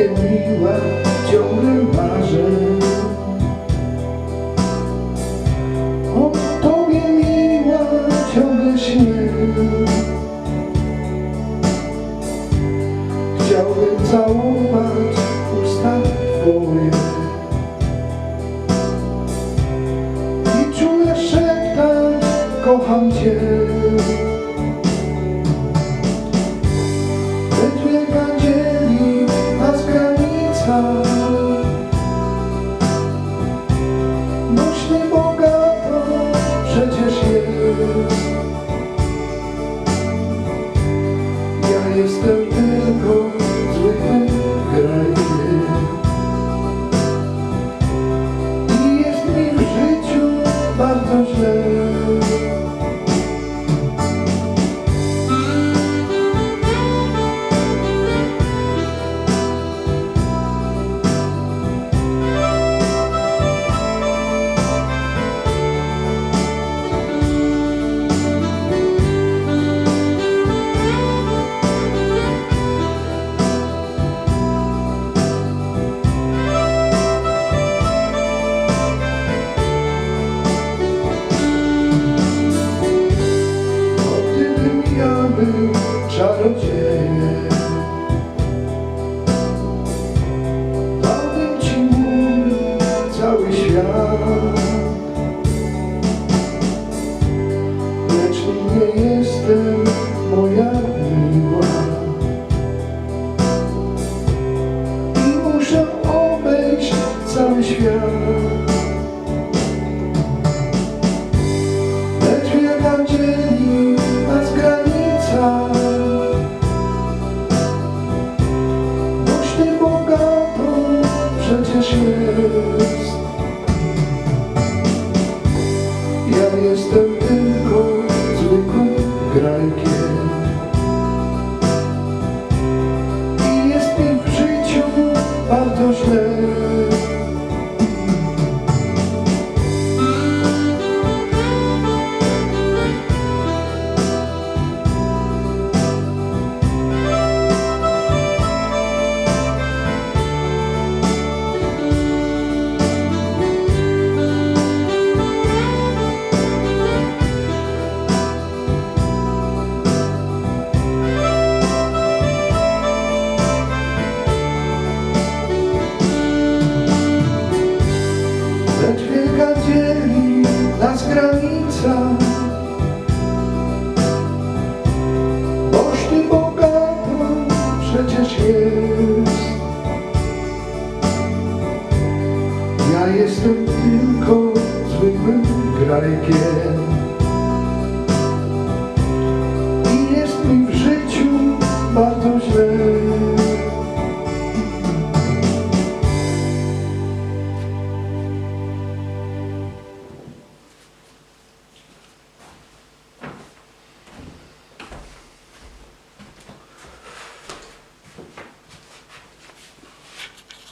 Tobie miła ciągle marzę. O Tobie miła ciągle śnię. Chciałbym całować Ja był czarodziejem Dałbym ci mój cały świat. Lecz nie jestem moja miła. I muszę obejść cały świat jest. Ja jestem tylko zwykłym grajkiem. I jest mi w życiu bardzo źle Ja jestem tylko zwykłym grajkiem